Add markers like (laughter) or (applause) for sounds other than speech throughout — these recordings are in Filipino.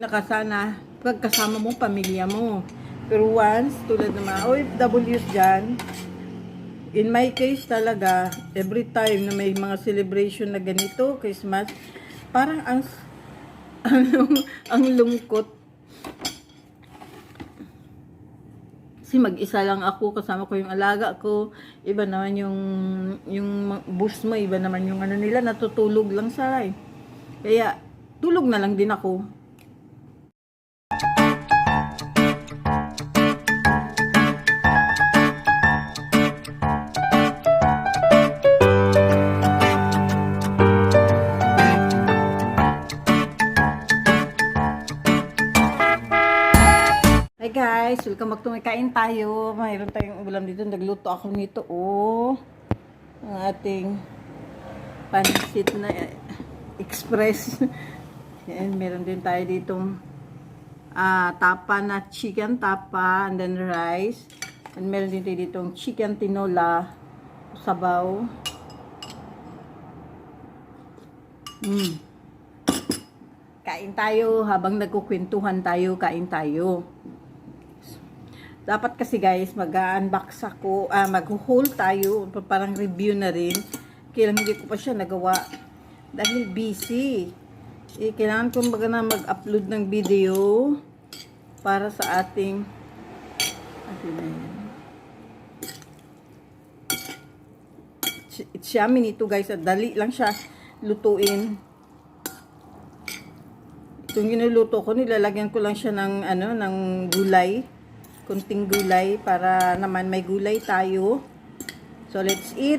nakasana pagkasama mo pamilya mo. Pero once, tulad ng mga OFWs dyan, in my case talaga, every time na may mga celebration na ganito, Christmas, parang ang, (laughs) ang, ang lungkot. Kasi mag-isa lang ako, kasama ko yung alaga ko, iba naman yung, yung bus mo, iba naman yung ano nila, natutulog lang sa Kaya, tulog na lang din ako. Guys, welcome back to my kain tayo. Mayroon tayong ulam dito. Nagluto ako nito. Oh, ang ating pansit na express. (laughs) Yan, meron din tayo ditong ah, tapa na chicken tapa and then rice. And meron din tayo ditong chicken tinola sabaw. Mm. Kain tayo habang nagkukwentuhan tayo, kain tayo. Dapat kasi guys, mag-unbox ako, ah, mag-haul tayo, pa- parang review na rin. Kailangan hindi ko pa siya nagawa. Dahil busy. Eh, kailangan ko baga na mag-upload ng video para sa ating atin na yan. It's yummy nito guys. At Dali lang siya lutuin. Itong ginuluto ko, nilalagyan ko lang siya ng, ano, ng gulay. Kunting gulay para naman may gulay tayo. So, let's eat.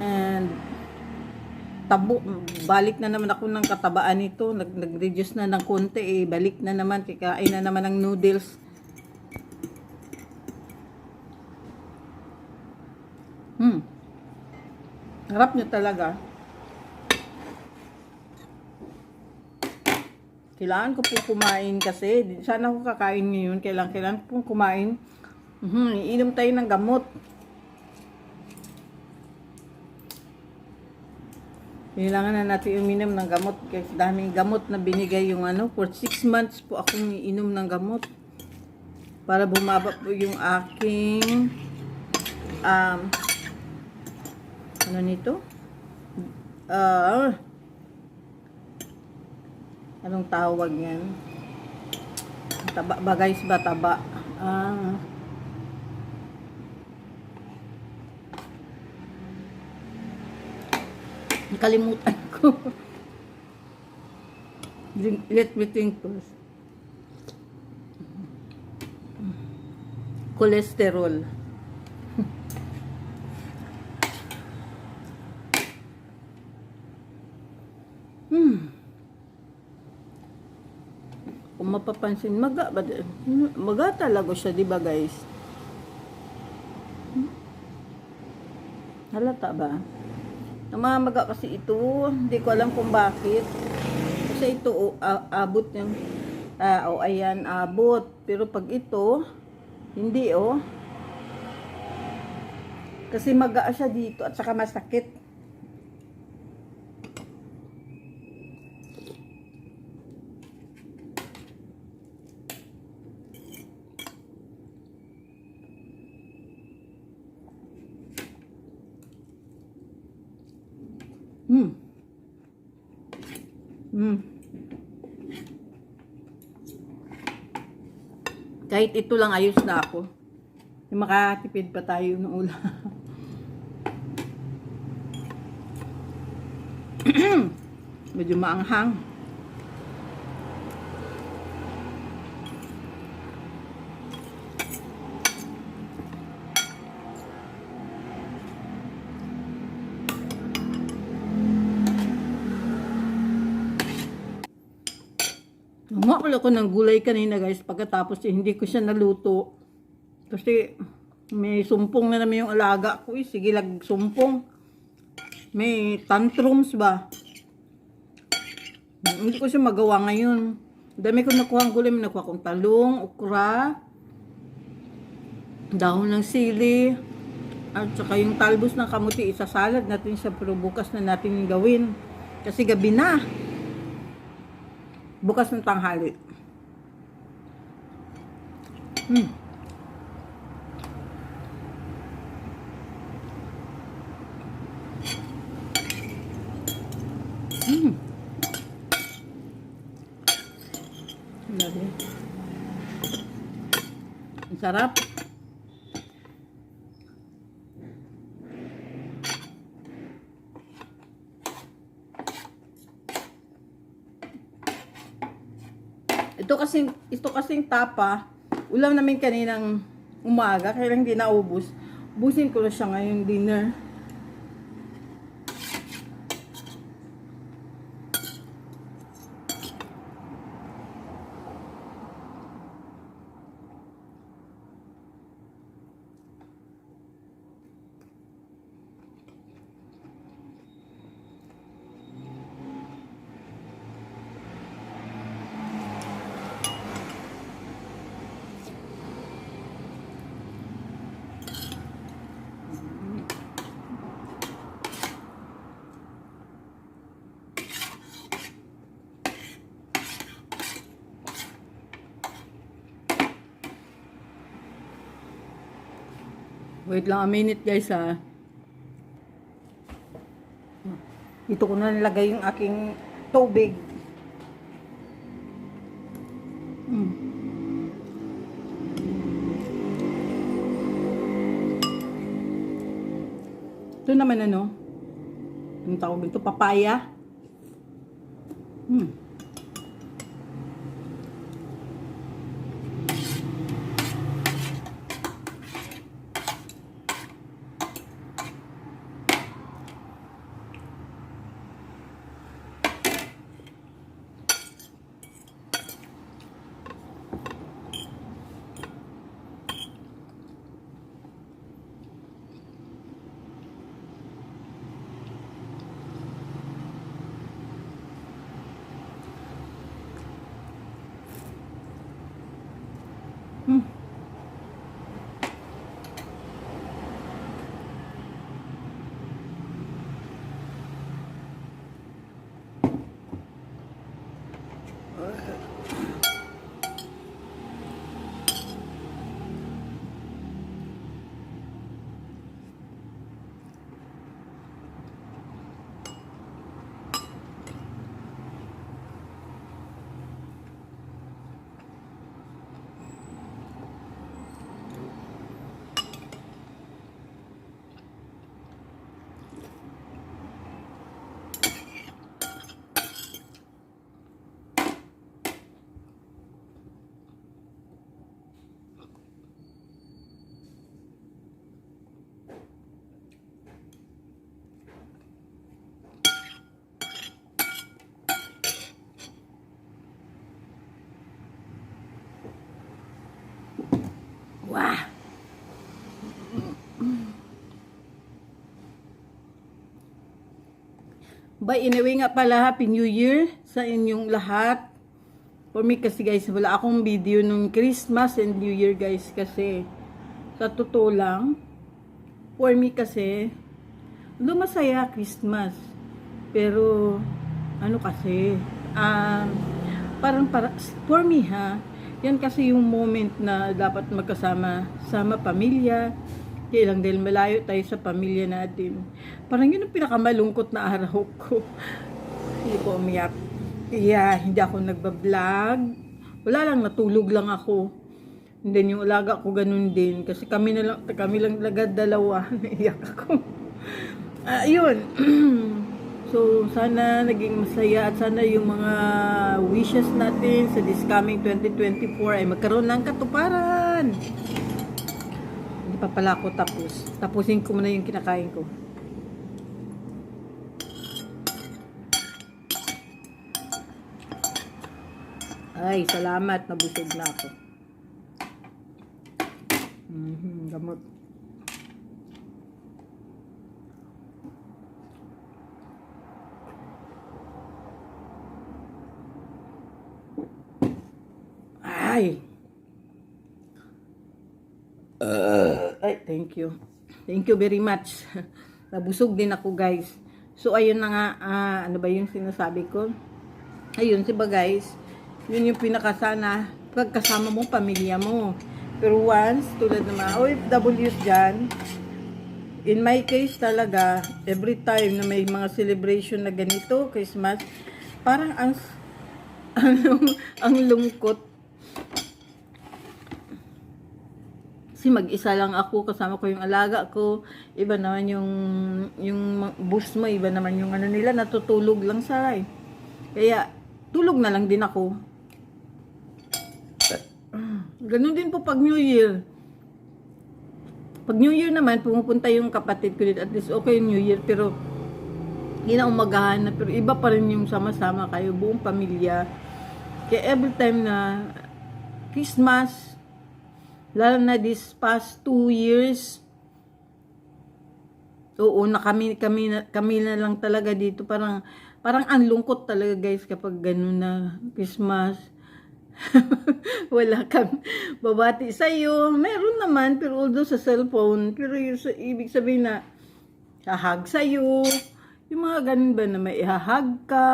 And, tabo, balik na naman ako ng katabaan nito. Nag, nag-reduce na ng konti eh. Balik na naman, kikain na naman ng noodles. Hmm. Harap niya talaga. Kailangan ko po kumain kasi. Sana ako kakain ngayon. Kailangan, kailangan ko pong kumain. Mhm, iinom tayo ng gamot. Kailangan na natin uminom ng gamot kasi daming gamot na binigay yung ano. For 6 months po akong iinom ng gamot. Para bumaba po yung aking um, ano nito? Ah, Anong tawag yan? Taba ba guys ba? Taba. Ah. Nakalimutan (laughs) ko. Let me think first. Cholesterol. Hmm. Kung mapapansin, maga? Maga talaga siya, di ba guys? Halata ba? Namamaga kasi ito. Hindi ko alam kung bakit. Kasi ito, oh, abot yung, ah, oh, ayan, abot. Pero pag ito, hindi, oh. Kasi maga siya dito at saka masakit. Hmm. Hmm. Kahit ito lang ayos na ako. Makatipid pa tayo ng ulam. (clears throat) Medyo maanghang. Umakul ako ng gulay kanina guys pagkatapos eh, hindi ko siya naluto. Kasi may sumpong na naman yung alaga ko eh. Sige lag sumpong. May tantrums ba? Hindi ko siya magawa ngayon. Dami ko nakuha ang gulay. May nakuha kong talong, okra, dahon ng sili, at saka yung talbos ng kamuti. Isasalad natin siya pero bukas na natin gawin. Kasi gabi na. Bukas ng tanghali. Hmm. Hmm. Ang sarap. Ito kasing, ito kasing tapa, ulam namin kaninang umaga, kaya hindi naubos. Busin ko na siya ngayong dinner. Wait lang a minute guys ha. Dito ko na nilagay yung aking tubig. Hmm. Ito naman ano? Ang tawag ito? Papaya. Hmm. Wow. By anyway nga pala, Happy New Year sa inyong lahat. For me kasi guys, wala akong video nung Christmas and New Year guys kasi sa totoo lang, for me kasi, lumasaya Christmas. Pero, ano kasi, um, parang para, for me ha, yan kasi yung moment na dapat magkasama sama pamilya. Kaya lang dahil malayo tayo sa pamilya natin. Parang yun ang pinakamalungkot na araw ko. hindi ko umiyak. Kaya hindi ako nagbablog. Wala lang, natulog lang ako. And then yung alaga ko ganun din. Kasi kami na lang, kami lang lagad dalawa. (laughs) Naiyak ako. Yun. (clears throat) so, sana naging masaya at sana yung mga wishes natin sa this coming 2024 ay magkaroon ng katuparan. Hindi pa pala ako tapos. Tapusin ko muna yung kinakain ko. Ay, salamat. Nabusog na ako. Mhm, gamot. Ay. Ay, thank you. Thank you very much. (laughs) Nabusog din ako, guys. So, ayun na nga, ah, ano ba yung sinasabi ko? Ayun, si ba guys, Yun yung pinakasana. Pagkasama mo, pamilya mo. Pero once, tulad ng mga OFWs dyan, in my case talaga, every time na may mga celebration na ganito, Christmas, parang ang, ang, (laughs) ang lungkot. Kasi mag-isa lang ako, kasama ko yung alaga ko. Iba naman yung, yung bus mo, iba naman yung ano nila, natutulog lang sa Kaya, tulog na lang din ako. Ganun din po pag New Year. Pag New Year naman, pumupunta yung kapatid ko dito. At least okay New Year. Pero, hindi na umagahan na. Pero iba pa rin yung sama-sama kayo. Buong pamilya. Kaya every time na Christmas, lalo na this past two years, oo, na kami, kami, na, kami na lang talaga dito. Parang, parang ang lungkot talaga guys kapag ganun na Christmas. (laughs) wala kang babati sa iyo. Meron naman, pero although sa cellphone, pero yung sa, ibig sabihin na hahag sa iyo. Yung mga ganun ba na may ihahag ka.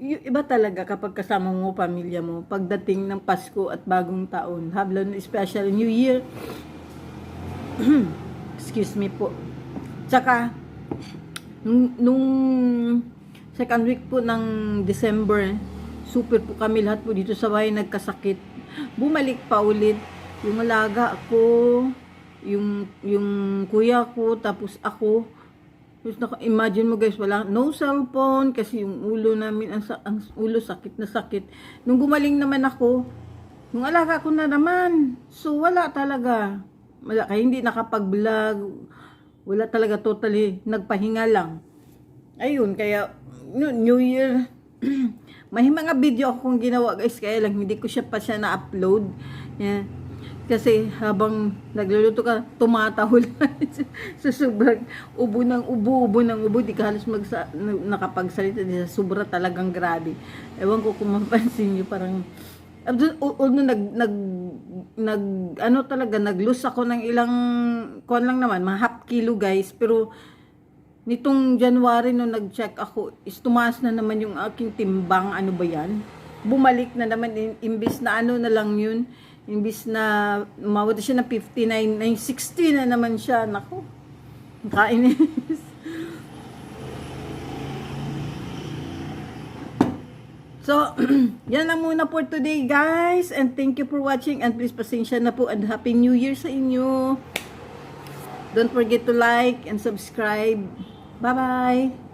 Iba talaga kapag kasama mo pamilya mo pagdating ng Pasko at bagong taon. Hablan special New Year. (clears throat) Excuse me po. Tsaka, nung, second week po ng December, super po kami lahat po dito sa bahay nagkasakit. Bumalik pa ulit yung alaga ko, yung, yung kuya ko, tapos ako. Tapos naka- imagine mo guys, wala, no cellphone, kasi yung ulo namin, ang, ang ulo sakit na sakit. Nung gumaling naman ako, nung alaga ko na naman, so wala talaga. Wala, kaya hindi nakapag-vlog, wala talaga totally, nagpahinga lang. Ayun, kaya New Year, (clears throat) may mga video akong ginawa guys, kaya lang hindi ko siya pa siya na-upload. Yan. Kasi habang nagluluto ka, tumatahol (laughs) sa sobrang ubo ng ubo, ubo ng ubo, di ka halos magsa, nakapagsalita. Di sa sobra talagang grabe. Ewan ko kung mapansin nyo, parang although nag, nag, nag, ano talaga, nag-lose ako ng ilang, kuan lang naman, mga half kilo guys, pero Nitong January nung nag-check ako, is tumaas na naman yung aking timbang, ano ba yan? Bumalik na naman, imbis na ano na lang yun, imbis na umawat siya ng 59, na 60 na naman siya, nako, kainis. (laughs) So, (clears throat) yan lang muna for today guys. And thank you for watching. And please pasensya na po and Happy New Year sa inyo. Don't forget to like and subscribe. Bye-bye!